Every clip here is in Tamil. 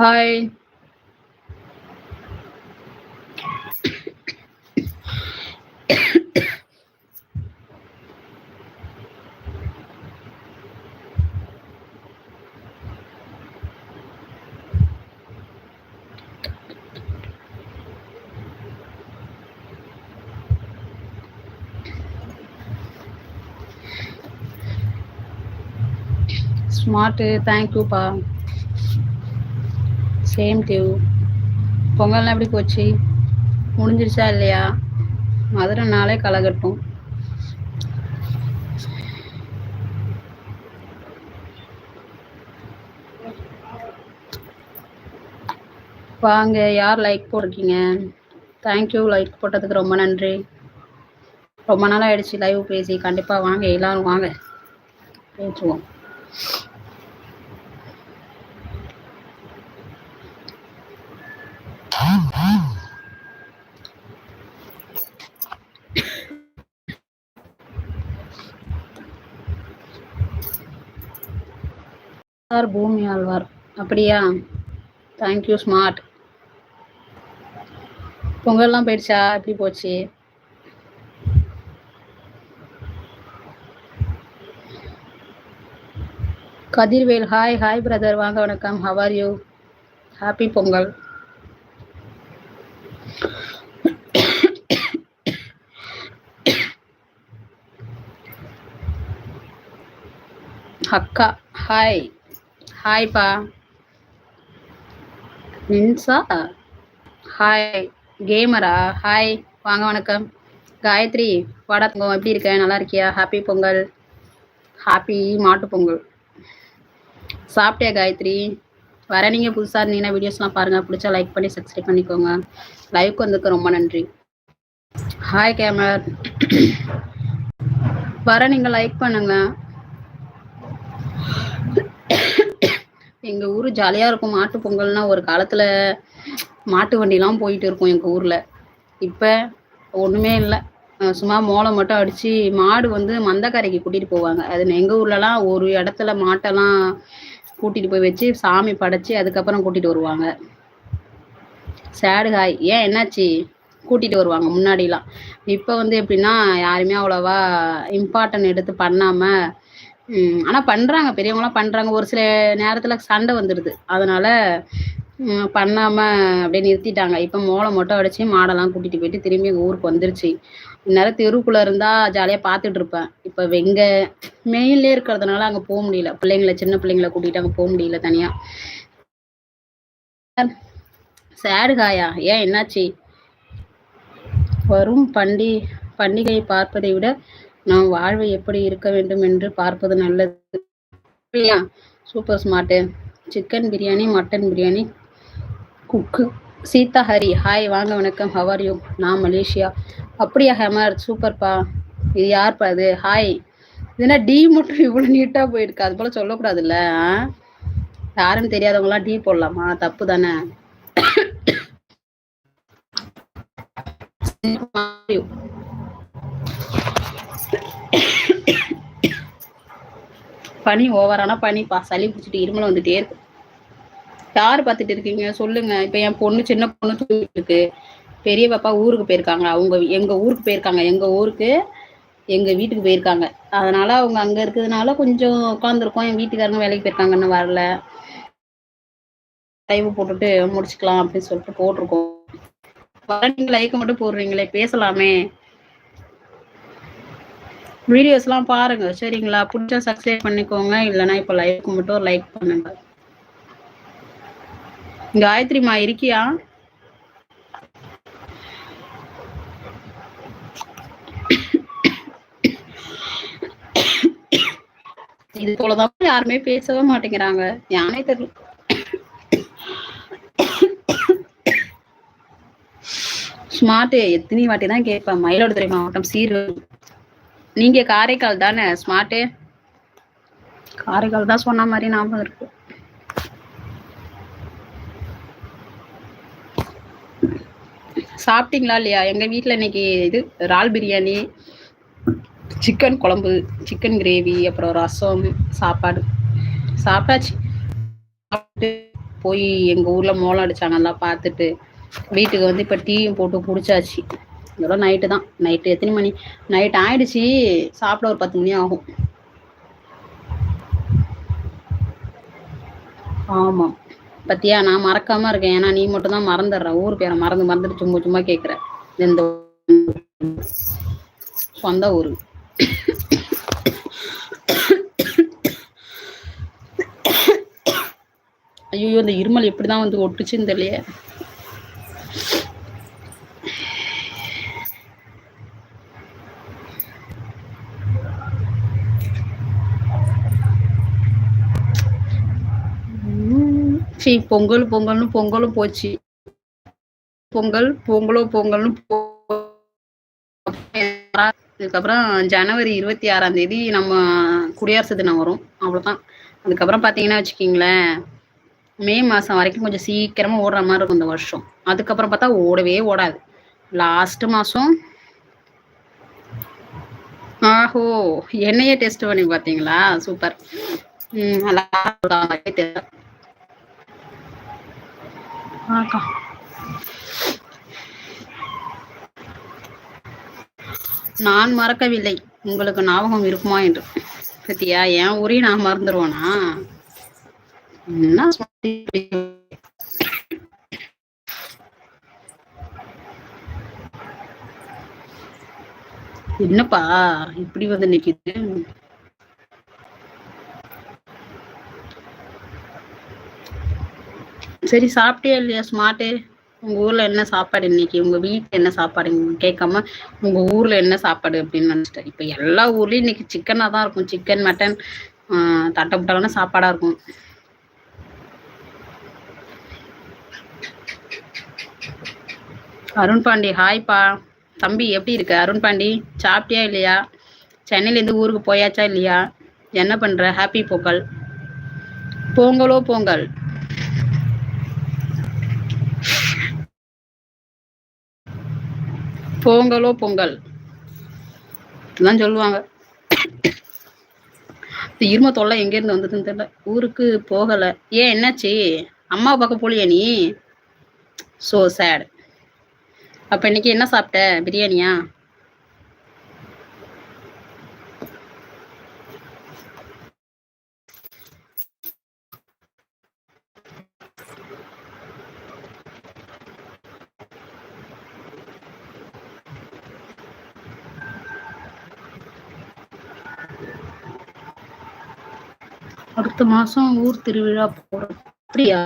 ஹாய் ஸ்மார்ட்டு தேங்க்யூப்பா சேம் டியூ பொங்கல்லாம் எப்படி போச்சு? முடிஞ்சிருச்சா இல்லையா? மதுரை நாளே கலகட்டும். வாங்க யார் லைக் போட்டிருக்கீங்க? தேங்க்யூ லைக் போட்டதுக்கு ரொம்ப நன்றி. ரொம்ப நாள் ஆயிடுச்சு லைவ் பேசி. கண்டிப்பாக வாங்க எல்லாரும் வாங்க. பேசுவோம். சார் பூமி ஆழ்வார். அப்படியா? தேங்க்யூ ஸ்மார்ட் பொங்கல்லாம் போயிடுச்சா? எப்படி போச்சு? கதிர்வேல் ஹாய் ஹாய் பிரதர் வாங்க வணக்கம். How are you happy Pongal. அக்கா. ஹாய் ஹாய்ப்பா மின்சா ஹாய் கேமரா ஹாய் வாங்க வணக்கம். காயத்ரி வாடா தங்கம். எப்படி இருக்க? நல்லா இருக்கியா? ஹாப்பி பொங்கல். ஹாப்பி மாட்டு பொங்கல். சாப்பிட்டியா காயத்ரி? வர நீங்கள் புதுசாக இருந்தீங்கன்னா வீடியோஸ்லாம் பாருங்கள் பிடிச்சா லைக் பண்ணி சப்ஸ்கிரைப் பண்ணிக்கோங்க. லைவ்க்கு வந்ததுக்கு ரொம்ப நன்றி. ஹாய் கேமர் வர நீங்கள் லைக் பண்ணுங்க. எங்க ஊரு ஜாலியா இருக்கும். மாட்டு பொங்கல்னா ஒரு காலத்துல மாட்டு வண்டிலாம் போயிட்டு இருக்கும் எங்க ஊர்ல. இப்ப ஒண்ணுமே இல்லை. சும்மா மோளம் மட்டும் அடிச்சு மாடு வந்து மந்தக்கரைக்கு கூட்டிட்டு போவாங்க. அது எங்க ஊர்லலாம் ஒரு இடத்துல மாட்டெல்லாம் கூட்டிட்டு போய் வச்சு சாமி படைச்சு அதுக்கப்புறம் கூட்டிட்டு வருவாங்க. சேடு ஹாய் ஏன் என்னாச்சு? கூட்டிட்டு வருவாங்க முன்னாடிலாம். இப்போ வந்து எப்படின்னா யாருமே அவ்வளோவா இம்பார்ட்டன் எடுத்து பண்ணாம ம், ஆனா பண்றாங்க பெரியவங்களாம் பண்றாங்க. ஒரு சில நேரத்துல சண்டை வந்துடுது. அதனால ம், பண்ணாம அப்படியே நிறுத்திட்டாங்க. இப்ப மோளம் மட்டும் அடிச்சு மாடெல்லாம் கூட்டிட்டு போயிட்டு திரும்பி ஊருக்கு வந்துருச்சு. இந்நேரம் தெருக்குள்ள இருந்தா ஜாலியா பார்த்துட்டு இருப்பேன். இப்ப வெங்க மெயின்லயே இருக்கிறதுனால அங்க போக முடியல. பிள்ளைங்கள சின்ன பிள்ளைங்கள கூட்டிட்டு அங்க போக முடியல தனியா. சேடு காயா ஏன் என்னாச்சு? வரும் பண்டி பண்டிகையை பார்ப்பதை விட நாம் வாழ்வு எப்படி இருக்க வேண்டும் என்று பார்ப்பது நல்லது. இல்லையா super smart chicken biryani mutton biryani cook Seetha Hari hi வாங்க வணக்கம். ஹவர் யூ நான் மலேசியா. அப்படியா ஹேமர்? சூப்பர்ப்பா இது யார்ப்பா இது? ஹாய் இதுனா டி மட்டும் இவ்வளோ நீட்டாக போயிருக்கு. அது போல் சொல்லக்கூடாதுல்ல? ஆ? யாருன்னு தெரியாதவங்களாம் டீ போடலாமா? தப்பு தானே? பனி ஓவரான பனிப்பா சளி பிடிச்சிட்டு இருமல் வந்துட்டே இருக்கு. யார் பார்த்துட்டு இருக்கீங்க? சொல்லுங்க. இப்ப என் பொண்ணு சின்ன பொண்ணு தூங்கிட்டு இருக்கு. பெரிய பாப்பா ஊருக்கு போயிருக்காங்க. அவங்க எங்க ஊருக்கு போயிருக்காங்க. எங்க ஊருக்கு எங்க வீட்டுக்கு போயிருக்காங்க. அதனால அவங்க அங்க இருக்கிறதுனால கொஞ்சம் உட்காந்துருக்கோம் என் வீட்டுக்காரங்க வேலைக்கு போயிருக்காங்கன்னு வரல. டைவ் போட்டுட்டு முடிச்சுக்கலாம் அப்படின்னு சொல்லிட்டு போட்டிருக்கோம். வர நீங்க லைக் மட்டும் போடுறீங்களே. பேசலாமே. வீடியோஸ்லாம் பாருங்க சரிங்களா? பிடிச்சா சப்ஸ்கிரைப் பண்ணிக்கோங்க. இல்லைன்னா இப்போ லைக் மட்டும் லைக் பண்ணுங்க. காயத்ரிமா இருக்கியா? இது போலதான் யாருமே பேசவே மாட்டேங்கிறாங்க. யானே தெரியல ஸ்மார்ட் எத்தனை வாட்டி தான் கேட்பேன். மயிலாடுதுறை மாவட்டம் சீர் நீங்க காரைக்கால் தானே? ஸ்மார்ட்டு காரைக்கால் தான் சொன்ன மாதிரி ஞாபகம் இருக்கு. சாப்பிட்டீங்களா இல்லையா? எங்க வீட்டுல இன்னைக்கு இது இறால் பிரியாணி சிக்கன் குழம்பு சிக்கன் கிரேவி அப்புறம் ரசம் சாப்பாடு. சாப்பிட்டாச்சு. சாப்பிட்டு போய் எங்க ஊர்ல மோளம் அடிச்சாங்க எல்லாம் பார்த்துட்டு வீட்டுக்கு வந்து இப்போ டீயும் போட்டு குடிச்சாச்சு. இதெல்லாம் நைட்டு தான். நைட்டு எத்தனை மணி? நைட் ஆயிடுச்சு. சாப்பிட ஒரு பத்து மணி ஆகும். ஆமாம் பத்தியா நான் மறக்காம இருக்கேன். ஏன்னா நீ மட்டும் தான் மறந்துடுற. ஊர் பேரை மறந்து மறந்துட்டு சும்மா சும்மா கேட்குற இந்த சொந்த ஊர். ஐயோ இந்த இருமல் எப்படிதான் வந்து ஒட்டுச்சுன்னு தெரியல சரி பொங்கல் பொங்கல்னு பொங்கலும் போச்சு. பொங்கல் பொங்கலோ பொங்கல்னு அதுக்கப்புறம் ஜனவரி இருபத்தி ஆறாம் தேதி நம்ம குடியரசு தினம் வரும். அவ்வளோதான் அதுக்கப்புறம் பார்த்தீங்கன்னா வச்சுக்கிங்களேன் மே மாதம் வரைக்கும் கொஞ்சம் சீக்கிரமாக ஓடுற மாதிரி இருக்கும் இந்த வருஷம். அதுக்கப்புறம் பார்த்தா ஓடவே ஓடாது. லாஸ்ட் மாதம் ஆஹோ என்னையே டெஸ்ட் பண்ணி பார்த்தீங்களா சூப்பர். வணக்கம் நான் மறக்கவில்லை. உங்களுக்கு ஞாபகம் இருக்குமா என்று. சத்தியா என் ஊரையும் நான் மறந்துடுவோனா என்ன என்னப்பா இப்படி வந்து நிக்குது? சரி சாப்பிட்டியா இல்லையா? ஸ்மார்ட்டு உங்க ஊர்ல என்ன சாப்பாடு இன்னைக்கு? உங்க வீட்டுல என்ன சாப்பாடு? கேட்காம உங்க ஊர்ல என்ன சாப்பாடு அப்படின்னு நினைச்சிட்டேன். இப்ப எல்லா ஊர்லயும் இன்னைக்கு சிக்கனா தான் இருக்கும். சிக்கன் மட்டன் தட்டை தட்டப்பட்டாலான சாப்பாடா இருக்கும். அருண் பாண்டி ஹாய்ப்பா தம்பி எப்படி இருக்க? அருண் பாண்டி சாப்பிட்டியா இல்லையா? சென்னையிலேருந்து ஊருக்கு போயாச்சா இல்லையா? என்ன பண்ற? ஹாப்பி பொங்கல் பொங்கலோ பொங்கல். பொங்கலோ பொங்கல். தான் சொல்லுவாங்க. இரும தொல்லை எங்கேருந்து வந்ததுன்னு தெரியல. ஊருக்கு போகலை. ஏன் என்னாச்சு? அம்மா பார்க்க போலியா நீ? ஸோ சேட் அப்போ இன்னைக்கு என்ன சாப்பிட்ட? பிரியாணியா? அடுத்த மாசம் ஊர் திருவிழா போறோம் அப்படியா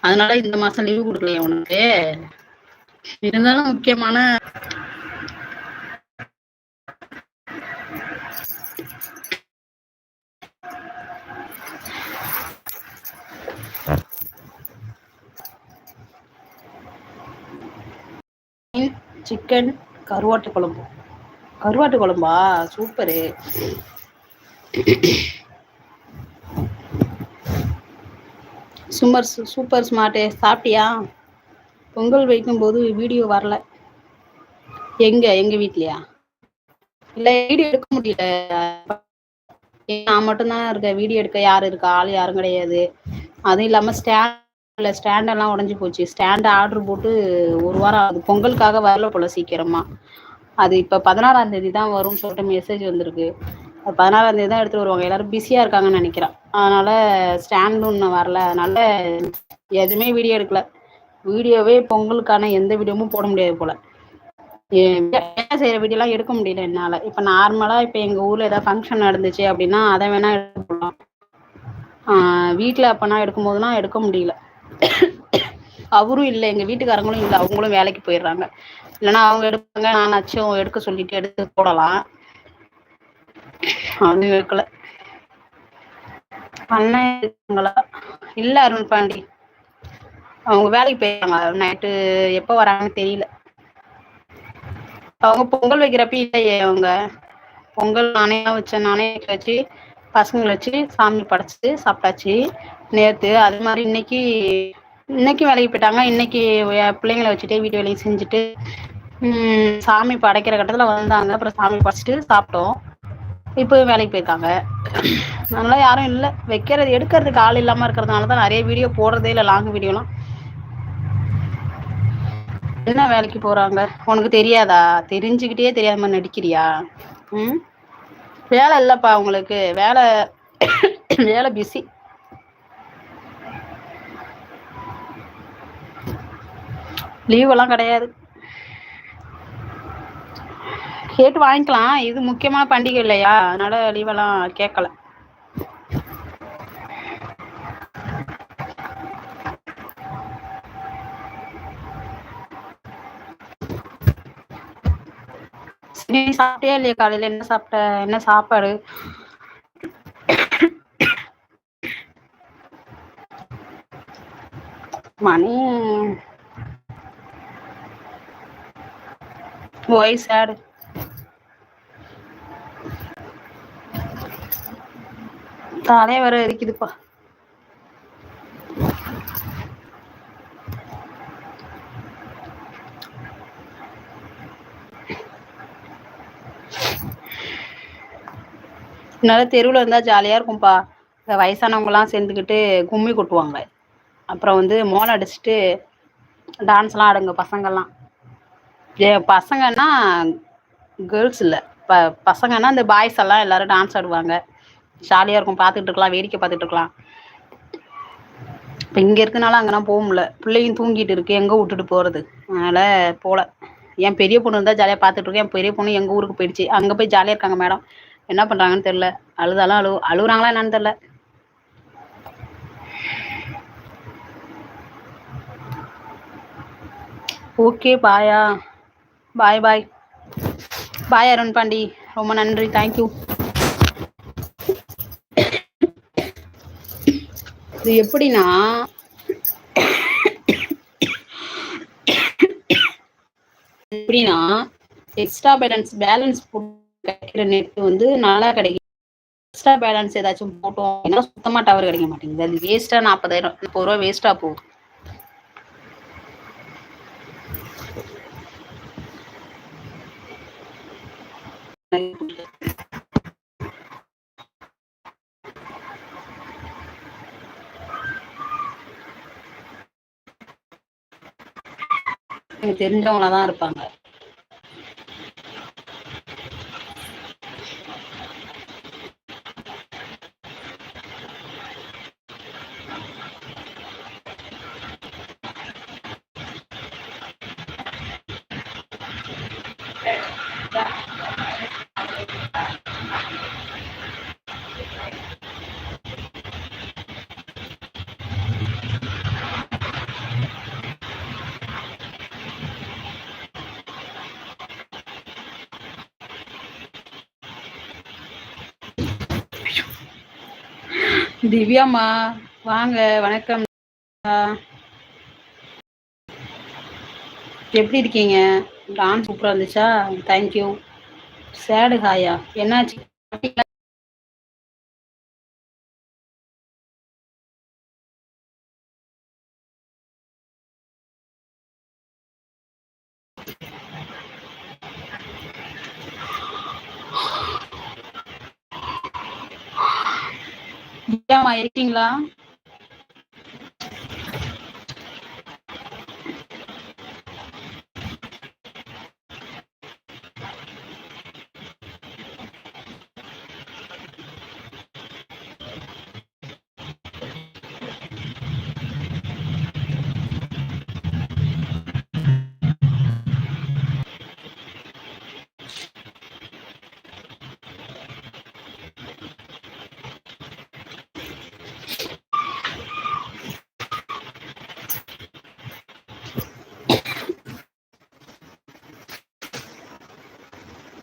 அதனால இந்த மாசம் லீவு கொடுக்கலையா உனக்கு. இருந்தாலும் முக்கியமான சிக்கன் கருவாட்டு குழம்பு. கருவாட்டு குழம்பா? சூப்பரு. சுமர் சூப்பர் ஸ்மார்ட்டு. சாப்பிட்டியா? பொங்கல் வைக்கும்போது வீடியோ வரல. எங்க? எங்க வீட்லயா? இல்ல வீடியோ எடுக்க முடியல. நான் மட்டும்தான் இருக்கேன். வீடியோ எடுக்க யாரு இருக்கா? ஆள் யாரும் கிடையாது. அதுவும் இல்லாம ஸ்டாண்ட்ல ஸ்டாண்டெல்லாம் உடஞ்சி போச்சு. ஸ்டாண்ட் ஆர்டர் போட்டு ஒரு வாரம் அது பொங்கலுக்காக வரல போல சீக்கிரமா. அது இப்ப பதினாறாம் தேதி தான் வரும்னு சொல்லிட்டு மெசேஜ் வந்திருக்கு. பதினாறாம் தேதி தான் எடுத்துட்டு வருவாங்க. எல்லாரும் பிஸியா இருக்காங்கன்னு நினைக்கிறேன். அதனால ஸ்டாண்டும் இன்னும் வரல. அதனால எதுவுமே வீடியோ எடுக்கல. வீடியோவே பொங்கலுக்கான எந்த வீடியோவும் போட முடியாது போல. வேலை செய்யற? வீடியோலாம் எடுக்க முடியல என்னால. இப்ப நார்மலா இப்ப எங்க ஊர்ல ஏதாவது ஃபங்க்ஷன் நடந்துச்சு அப்படின்னா அதை வேணா எடுக்கலாம் வீட்டுல அப்பனா எடுக்கும் போதுனா எடுக்க முடியல. அவரும் இல்லை எங்க வீட்டுக்காரங்களும் இல்லை. அவங்களும் வேலைக்கு போயிடுறாங்க. இல்லைன்னா அவங்க எடுப்பாங்க. நானாச்சும் எடுக்க சொல்லிட்டு எடுத்து போடலாம். அது வைக்கல அண்ணன் இருக்காங்களா? இல்ல அருண் பாண்டி. அவங்க வேலைக்கு போயிருக்காங்க நைட்டு எப்ப வராங்கன்னு தெரியல. அவங்க பொங்கல் வைக்கிறப்ப இல்லையே அவங்க. பொங்கல் நானே வச்சேன் நானே வச்சு பசங்களை வச்சு சாமி படைச்சு சாப்பிட்டாச்சு. நேத்து அது மாதிரி இன்னைக்கு இன்னைக்கு வேலைக்கு போயிட்டாங்க. இன்னைக்கு பிள்ளைங்களை வச்சுட்டு வீட்டு வேலையை செஞ்சுட்டு சாமி படைக்கிற கட்டத்துல வந்தாங்க. அப்புறம் சாமி படைச்சிட்டு சாப்பிட்டோம். இப்போவும் வேலைக்கு போயிருக்காங்க. அதனால யாரும் இல்லை. வைக்கிறது எடுக்கிறதுக்கு ஆள் இல்லாமல் இருக்கிறதுனால தான் நிறைய வீடியோ போடுறதே இல்லை லாங் வீடியோலாம் என்ன வேலைக்கு போறாங்க? உனக்கு தெரியாதா? தெரிஞ்சுக்கிட்டே தெரியாம நடிக்கிறியா? ம்? வேலை இல்லைப்பா உங்களுக்கு. வேலை வேலை பிஸி லீவெல்லாம் கிடையாது. கேட்டு வாங்கிக்கலாம். இது முக்கியமான பண்டிகை இல்லையா? அதனால லீவெல்லாம் கேட்கல. நீ சாப்பிட்டியா இல்லையா காலையில? என்ன சாப்பிட்ட? என்ன சாப்பாடு? மணி வாய்ஸ் ஆடு தானே வர இருக்குதுப்பா நல்லா தெருவில் இருந்தால் ஜாலியாக இருக்கும்ப்பா இந்த வயசானவங்கலாம் சேர்ந்துக்கிட்டு கும்மி கொட்டுவாங்க. அப்புறம் வந்து மோளம் அடிச்சுட்டு டான்ஸ்லாம் ஆடுங்க பசங்கள்லாம். ஏ பசங்கன்னா கேர்ள்ஸ் இல்லை. ப பசங்கன்னா இந்த பாய்ஸ் எல்லாம் எல்லோரும் டான்ஸ் ஆடுவாங்க. ஜாலியாக இருக்கும் பார்த்துட்டு இருக்கலாம் வேடிக்கை பார்த்துட்டு இருக்கலாம். இப்போ இங்கே இருக்கனால அங்கெல்லாம் போக முடியல. பிள்ளையும் தூங்கிட்டு இருக்கு எங்கே விட்டுட்டு போகிறது அதனால் போகல என் பெரிய பொண்ணு இருந்தால் ஜாலியாக பார்த்துட்டு இருக்கேன். என் பெரிய பொண்ணு எங்கள் ஊருக்கு போயிடுச்சு. அங்கே போய் ஜாலியாக இருக்காங்க மேடம் என்ன பண்ணுறாங்கன்னு தெரில அழுதாலும் அழு அழுகுறாங்களா என்னன்னு தெரில ஓகே பாயா bye bye bye Arun Pandi ரொம்ப நன்றி. தேங்க்யூ இது எப்படின்னா எப்படின்னா எக்ஸ்ட்ரா பேலன்ஸ் பேலன்ஸ் கிடைக்கிற நெட் வந்து நல்லா கிடைக்கும். எக்ஸ்ட்ரா பேலன்ஸ் ஏதாச்சும் போட்டோம் ஏன்னா சுத்தமா டவர் கிடைக்க மாட்டேங்குது. அது வேஸ்டா நாற்பதாயிரம் முப்பது ரூபா வேஸ்டா போகுது. தெரிஞ்சவங்களா தான் இருப்பாங்க. திவ்யாம்மா வாங்க வணக்கம். எப்படி இருக்கீங்க? டான்ஸ் சூப்பராக இருந்துச்சா? தேங்க்யூ சேடு ஹாயா என்னாச்சு? இருக்கீங்களா?